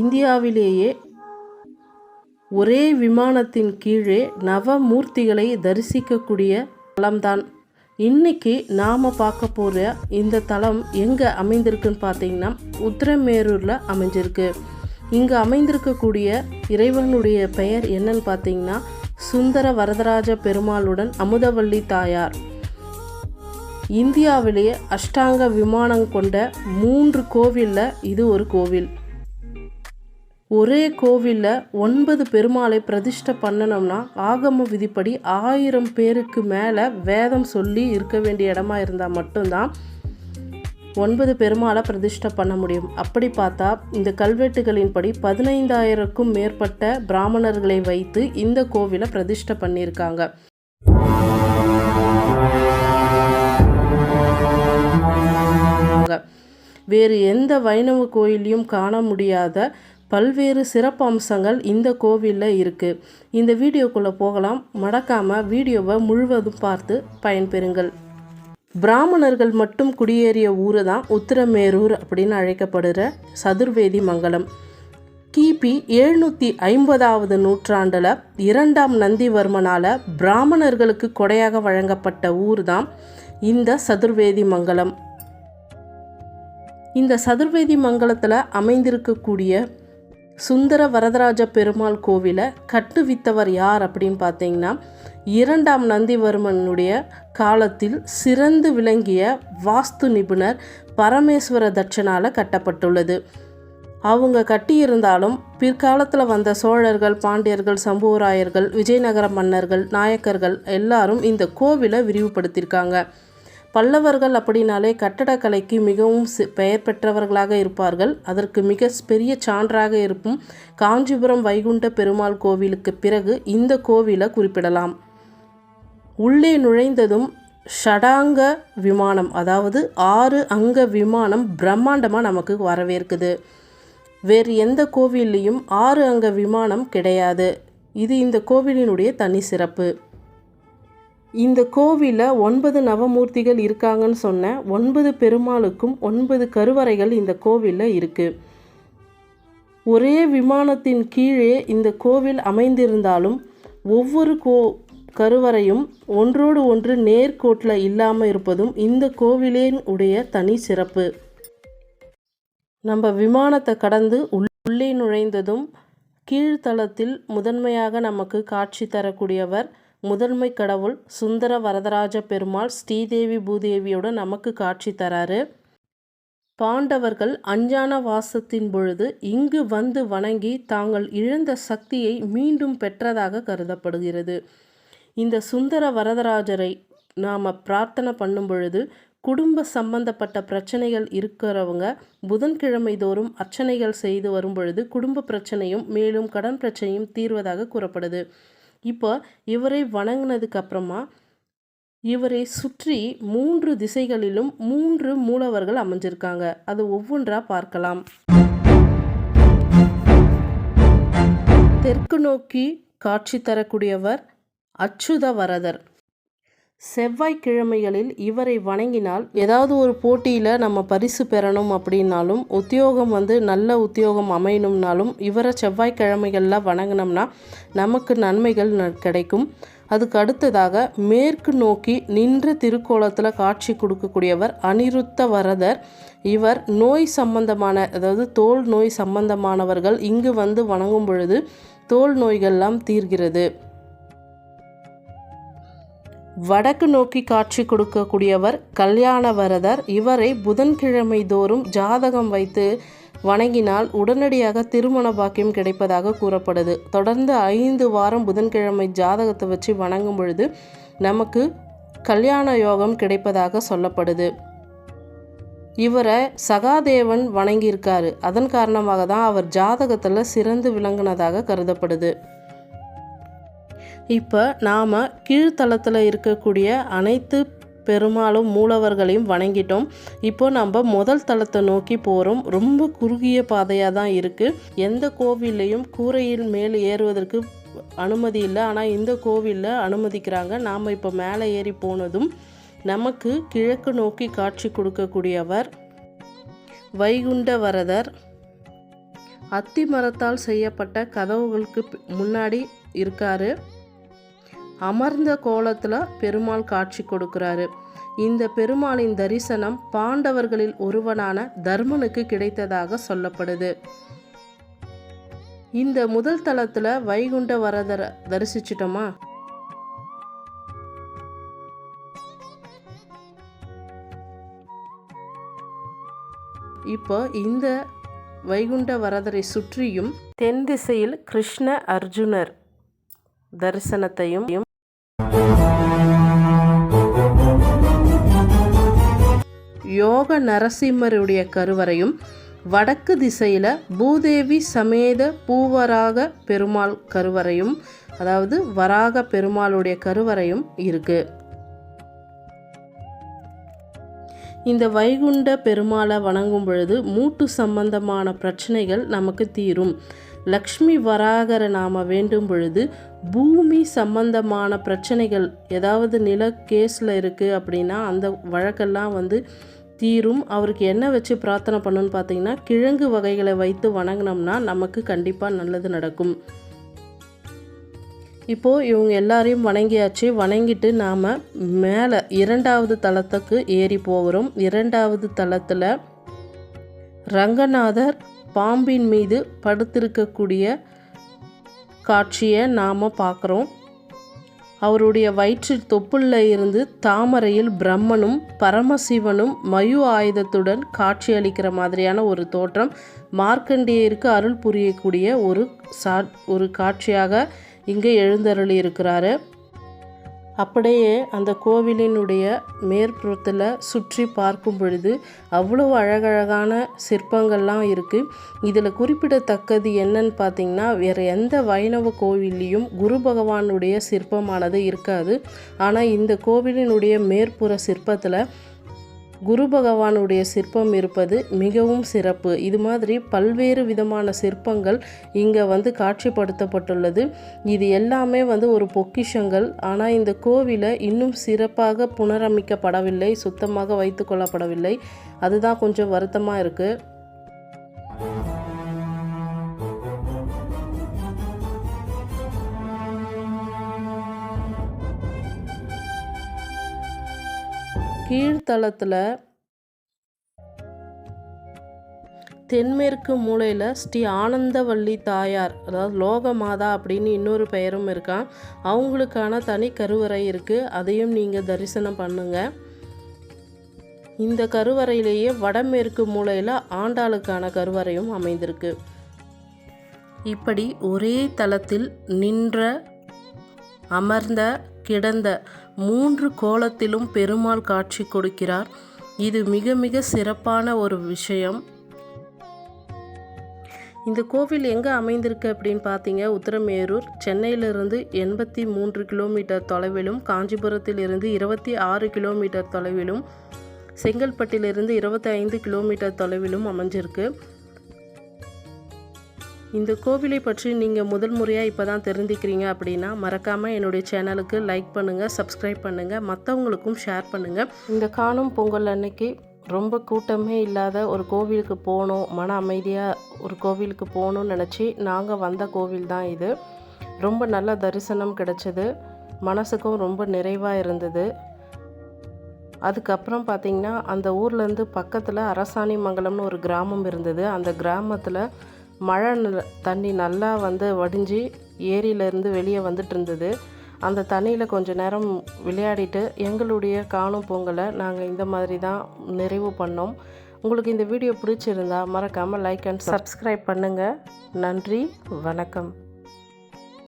இந்தியாவிலேயே ஒரே விமானத்தின் கீழே நவமூர்த்திகளை தரிசிக்கக்கூடிய தலம்தான். இன்னைக்கு நாம் பார்க்க போகிற இந்த தலம் எங்கே அமைந்திருக்குன்னு பார்த்தீங்கன்னா உத்திரமேரூரில் அமைஞ்சிருக்கு. இங்கே அமைந்திருக்கக்கூடிய இறைவனுடைய பெயர் என்னன்னு பார்த்தீங்கன்னா சுந்தர வரதராஜ பெருமாளுடன் அமுதவள்ளி தாயார். இந்தியாவிலேயே அஷ்டாங்க விமானம் கொண்ட மூன்று கோவிலில் இது ஒரு கோவில். ஒரே கோவிலில் ஒன்பது பெருமாளை பிரதிஷ்டை பண்ணணும்னா ஆகம விதிப்படி ஆயிரம் பேருக்கு மேலே வேதம் சொல்லி இருக்க வேண்டிய இடமா இருந்தால் மட்டும்தான் ஒன்பது பெருமாளை பிரதிஷ்டை பண்ண முடியும். அப்படி பார்த்தா இந்த கல்வெட்டுகளின்படி பதினைந்தாயிரக்கும் மேற்பட்ட பிராமணர்களை வைத்து இந்த கோவிலை பிரதிஷ்டை பண்ணியிருக்காங்க. வேறு எந்த வைணவ கோயிலையும் காண முடியாத பல்வேறு சிறப்பு அம்சங்கள் இந்த கோவிலில் இருக்குது இந்த வீடியோக்குள்ளே போகலாம். மறக்காமல் வீடியோவை முழுவதும் பார்த்து பயன்பெறுங்கள். பிராமணர்கள் மட்டும் குடியேறிய ஊர் தான் உத்திரமேரூர் அப்படின்னு அழைக்கப்படுகிற சதுர்வேதி மங்கலம். கிபி எழுநூற்றி ஐம்பதாவது நூற்றாண்டில் இரண்டாம் நந்திவர்மனால் பிராமணர்களுக்கு கொடையாக வழங்கப்பட்ட ஊர் தான் இந்த சதுர்வேதி மங்கலம். இந்த சதுர்வேதி மங்கலத்தில் அமைந்திருக்கக்கூடிய சுந்தர வரதராஜ பெருமாள் கோவிலை கட்டுவித்தவர் யார் அப்படின்னு பார்த்தீங்கன்னா இரண்டாம் நந்திவர்மனுடைய காலத்தில் சிறந்து விளங்கிய வாஸ்து நிபுணர் பரமேஸ்வர தட்சனால் கட்டப்பட்டுள்ளது. அவங்க கட்டியிருந்தாலும் பிற்காலத்தில் வந்த சோழர்கள் பாண்டியர்கள் சம்புவராயர்கள் விஜயநகர மன்னர்கள் நாயக்கர்கள் எல்லாரும் இந்த கோவிலை விரிவுபடுத்தியிருக்காங்க. பல்லவர்கள் அப்படின்னாலே கட்டடக்கலைக்கு மிகவும் பெயர் பெற்றவர்களாக இருப்பார்கள். அதற்கு மிக பெரிய சான்றாக இருக்கும் காஞ்சிபுரம் வைகுண்ட பெருமாள் கோவிலுக்கு பிறகு இந்த கோவிலை குறிப்பிடலாம். உள்ளே நுழைந்ததும் ஷடாங்க விமானம் அதாவது ஆறு அங்க விமானம் பிரம்மாண்டமாக நமக்கு வரவேற்குது. வேறு எந்த கோவில்லையும் ஆறு அங்க விமானம் கிடையாது. இது இந்த கோவிலினுடைய தனி சிறப்பு. இந்த கோவிலில் ஒன்பது நவமூர்த்திகள் இருக்காங்கன்னு சொன்னேன் ஒன்பது பெருமாளுக்கும் ஒன்பது கருவறைகள் இந்த கோவிலில் இருக்குது ஒரே விமானத்தின் கீழே இந்த கோவில் அமைந்திருந்தாலும் ஒவ்வொரு கோ கருவறையும் ஒன்றோடு ஒன்று நேர்கோட்டில் இல்லாமல் இருப்பதும் இந்த கோவிலின் உடைய தனி சிறப்பு. நம்ம விமானத்தை கடந்து உள்ளே நுழைந்ததும் கீழ்த்தளத்தில் முதன்மையாக நமக்கு காட்சி தரக்கூடியவர் முதன்மை கடவுள் சுந்தர வரதராஜ பெருமாள் ஸ்ரீதேவி பூதேவியோடு நமக்கு காட்சி தராரு. பாண்டவர்கள் அஞ்ஞான வாசத்தின் பொழுது இங்கு வந்து வணங்கி தாங்கள் இழந்த சக்தியை மீண்டும் பெற்றதாக கருதப்படுகிறது. இந்த சுந்தர வரதராஜரை நாம் பிரார்த்தனை பண்ணும் பொழுது குடும்ப சம்பந்தப்பட்ட பிரச்சனைகள் இருக்கிறவங்க புதன்கிழமை தோறும் அர்ச்சனைகள் செய்து வரும் பொழுது குடும்ப பிரச்சனையும் மேலும் கடன் பிரச்சனையும் தீர்வதாக கூறப்படுது. இப்போ இவரை வணங்கினதுக்கு அப்புறமா இவரை சுற்றி மூன்று திசைகளிலும் மூன்று மூலவர்கள் அமைஞ்சிருக்காங்க. அது ஒவ்வொன்றா பார்க்கலாம். தெற்கு நோக்கி காட்சி தரக்கூடியவர் அச்சுத வரதர் செவ்வாய்க்கிழமைகளில் இவரை வணங்கினால் ஏதாவது ஒரு போட்டியில் நம்ம பரிசு பெறணும் அப்படின்னாலும் உத்தியோகம் வந்து நல்ல உத்தியோகம் அமையணும்னாலும் இவரை செவ்வாய்க்கிழமைகளில் வணங்கினோம்னா நமக்கு நன்மைகள் கிடைக்கும். அதுக்கு அடுத்ததாக மேற்கு நோக்கி நின்ற திருக்கோலத்தில் காட்சி கொடுக்கக்கூடியவர் அனிருத்த வரதர். இவர் நோய் சம்பந்தமான அதாவது தோல் நோய் சம்பந்தமானவர்கள் இங்கு வந்து வணங்கும் பொழுது தோல் நோய்கள்லாம் தீர்கிறது. வடக்கு நோக்கி காட்சி கொடுக்கக்கூடியவர் கல்யாணவரதர். இவரை புதன்கிழமை தோறும் ஜாதகம் வைத்து வணங்கினால் உடனடியாக திருமண பாக்கியம் கிடைப்பதாக கூறப்படுது. தொடர்ந்து ஐந்து வாரம் புதன்கிழமை ஜாதகத்தை வச்சு வணங்கும் பொழுது நமக்கு கல்யாண யோகம் கிடைப்பதாக சொல்லப்படுது. இவரை சகாதேவன் வணங்கியிருக்காரு. அதன் காரணமாக தான் அவர் ஜாதகத்தில் சிறந்து விளங்கினதாக கருதப்படுது. இப்போ நாம் கீழ்த்தளத்தில் இருக்கக்கூடிய அனைத்து பெருமாளும் மூலவர்களையும் வணங்கிட்டோம். இப்போ நம்ம முதல் தளத்தை நோக்கி போகிறோம் ரொம்ப குறுகிய பாதையாக தான் இருக்குது எந்த கோவில்லையும் கூரையின் மேல் ஏறுவதற்கு அனுமதி இல்லை. ஆனால் இந்த கோவிலில் அனுமதிக்கிறாங்க. நாம் இப்போ மேலே ஏறி போனதும் நமக்கு கிழக்கு நோக்கி காட்சி கொடுக்கக்கூடியவர் வைகுண்ட வரதர் அத்தி மரத்தால் செய்யப்பட்ட கதவுகளுக்கு முன்னாடி இருக்காரு. அமர்ந்த கோலத்தில் பெருமாள் காட்சி கொடுக்கிறாரு. இந்த பெருமாளின் தரிசனம் பாண்டவர்களில் ஒருவனான தர்மனுக்கு கிடைத்ததாக சொல்லப்படுது. இந்த முதல் தளத்துல வைகுண்ட வரதரை தரிசிச்சிட்டோமா? இப்போ இந்த வைகுண்ட வரதரை சுற்றியும் தென் திசையில் கிருஷ்ண அர்ஜுனர் தரிசனத்தையும் யோக நரசிம்மருடைய கருவறையும் வடக்கு திசையில் பூதேவி சமேத பூவராக பெருமாள் கருவறையும் அதாவது வராக பெருமாளுடைய கருவறையும் இருக்கு. இந்த வைகுண்ட பெருமாளை வணங்கும் பொழுது மூட்டு சம்பந்தமான பிரச்சனைகள் நமக்கு தீரும். லக்ஷ்மி வராகரை நாம் வேண்டும் பொழுது பூமி சம்பந்தமான பிரச்சனைகள் ஏதாவது நில கேஸில் இருக்குது அப்படின்னா அந்த வழக்கெல்லாம் வந்து தீரும். அவருக்கு என்ன வச்சு பிரார்த்தனை பண்ணுன்னு பார்த்தீங்கன்னா கிழங்கு வகைகளை வைத்து வணங்கினோம்னா நமக்கு கண்டிப்பாக நல்லது நடக்கும். இப்போது இவங்க எல்லாரையும் வணங்கியாச்சு. வணங்கிட்டு நாம் மேலே இரண்டாவது தளத்துக்கு ஏறி போகிறோம். இரண்டாவது தளத்தில் ரங்கநாதர் பாம்பின் மீது படுத்திருக்கக்கூடிய காட்சியை நாம் பார்க்குறோம். அவருடைய வயிற்றில் தொப்புளில் இருந்து தாமரையில் பிரம்மனும் பரமசிவனும் மயு ஆயுதத்துடன் காட்சியளிக்கிற மாதிரியான ஒரு தோற்றம் மார்க்கண்டேயருக்கு அருள் புரியக்கூடிய ஒரு சா ஒரு காட்சியாக இங்கே எழுந்தருளி இருக்கிறாரு அப்படியே அந்த கோவிலினுடைய மேற்புறத்தில் சுற்றி பார்க்கும் பொழுது அவ்வளோ அழகழகான சிற்பங்கள்லாம் இருக்குது இதில் குறிப்பிடத்தக்கது என்னன்னு பார்த்தீங்கன்னா வேறு எந்த வைணவ கோவில்லையும் குரு பகவானுடைய சிற்பமானது இருக்காது. ஆனால் இந்த கோவிலினுடைய மேற்புற சிற்பத்தில் குரு பகவானுடைய சிற்பம் இருப்பது மிகவும் சிறப்பு. இது மாதிரி பல்வேறு விதமான சிற்பங்கள் இங்கே வந்து காட்சிப்படுத்தப்பட்டுள்ளது. இது எல்லாமே வந்து ஒரு பொக்கிஷங்கள். ஆனால் இந்த கோவிலை இன்னும் சிறப்பாக புனரமைக்கப்படவில்லை சுத்தமாக வைத்து கொள்ளப்படவில்லை. அதுதான் கொஞ்சம் வருத்தமாக இருக்குது கீழ்த்தளத்தில் தென்மேற்கு மூலையில் ஸ்ரீ ஆனந்தவள்ளி தாயார் அதாவது லோக மாதா அப்படின்னு இன்னொரு பெயரும் இருக்கான் அவங்களுக்கான தனி கருவறை இருக்குது அதையும் நீங்கள் தரிசனம் பண்ணுங்கள் இந்த கருவறையிலேயே வடமேற்கு மூலையில் ஆண்டாளுக்கான கருவறையும் அமைந்திருக்கு. இப்படி ஒரே தளத்தில் நின்ற அமர்ந்த கிடந்த மூன்று கோலத்திலும் பெருமாள் காட்சி கொடுக்கிறார். இது மிக மிக சிறப்பான ஒரு விஷயம். இந்த கோவில் எங்கே அமைந்திருக்கு அப்படின்னு பார்த்தீங்க உத்தரமேரூர். சென்னையிலிருந்து எண்பத்தி மூன்று கிலோமீட்டர் தொலைவிலும் காஞ்சிபுரத்திலிருந்து இருபத்தி ஆறு கிலோமீட்டர் தொலைவிலும் செங்கல்பட்டிலிருந்து இருபத்தி ஐந்து கிலோமீட்டர் தொலைவிலும் அமைஞ்சிருக்கு. இந்த கோவிலை பற்றி நீங்கள் முதல் முறையாக இப்போ தான் தெரிஞ்சுக்கிறீங்க அப்படின்னா மறக்காமல் என்னுடைய சேனலுக்கு லைக் பண்ணுங்கள் சப்ஸ்கிரைப் பண்ணுங்கள் மற்றவங்களுக்கும் ஷேர் பண்ணுங்கள் இந்த காணும் பொங்கல் அன்னைக்கு ரொம்ப கூட்டமே இல்லாத ஒரு கோவிலுக்கு போகணும் மன அமைதியாக ஒரு கோவிலுக்கு போகணும்னு நினச்சி நாங்கள் வந்த கோவில் தான் இது. ரொம்ப நல்ல தரிசனம் கிடச்சிது. மனசுக்கும் ரொம்ப நிறைவாக இருந்தது. அதுக்கப்புறம் பார்த்திங்கன்னா அந்த ஊர்லேருந்து பக்கத்தில் அரசாணி மங்கலம்னு ஒரு கிராமம் இருந்தது. அந்த கிராமத்தில் மழை தண்ணி நல்லா வந்து வடிஞ்சு ஏரியிலேருந்து வெளியே வந்துட்டு இருந்தது அந்த தண்ணியில் கொஞ்ச நேரம் விளையாடிட்டு எங்களுடைய காணும் பொங்கலை நாங்கள் இந்த மாதிரி தான் நிறைவு பண்ணோம். உங்களுக்கு இந்த வீடியோ பிடிச்சிருந்தா மறக்காமல் லைக் அண்ட் சப்ஸ்கிரைப் பண்ணுங்கள் நன்றி வணக்கம்.